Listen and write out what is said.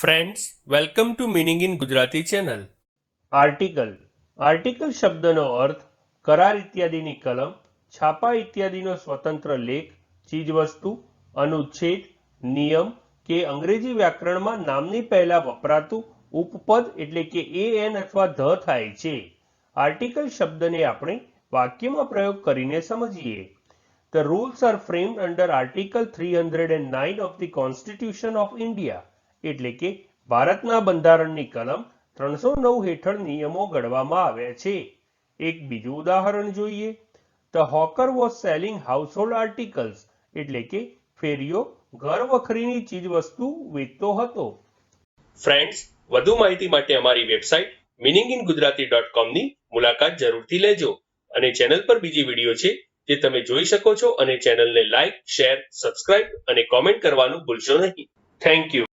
Friends welcome to meaning in Gujarati channel article article શબ્દનો અર્થ કરાર ઇત્યાદિની કલમ, છાપા ઇત્યાદિનો સ્વતંત્ર લેખ, ચીજવસ્તુ, અનુચ્છેદ, નિયમ કે અંગ્રેજી વ્યાકરણમાં નામની પહેલા વપરાતું ઉપપદ એટલે કે એ એન અથવા ધ થાય છે. આર્ટિકલ શબ્દને આપણે વાક્યમાં પ્રયોગ કરીને સમજીએ. The rules are framed under Article 309 of the Constitution of India. એટલે કે ભારતના બંધારણની કલમ ત્રણસો નવ હેઠળ નિયમો ઘડવામાં આવ્યા છે. એક બીજું ઉદાહરણ જોઈએ. The hawker was selling household articles એટલે કે ફેરીઓ ઘર વખરીની ચીજવસ્તુ વેચતો હતો. ફ્રેન્ડ્સ વધુ માહિતી માટે અમારી website meaning in Gujarati dot કોમની મુલાકાત જરૂરથી લેજો અને ચેનલ પર બીજી વીડિયો છે જે તમે જોઈ શકો છો અને ચેનલને લાઇક શેર સબસ્ક્રાઇબ અને કોમેન્ટ કરવાનું ભૂલશો નહીં. Thank you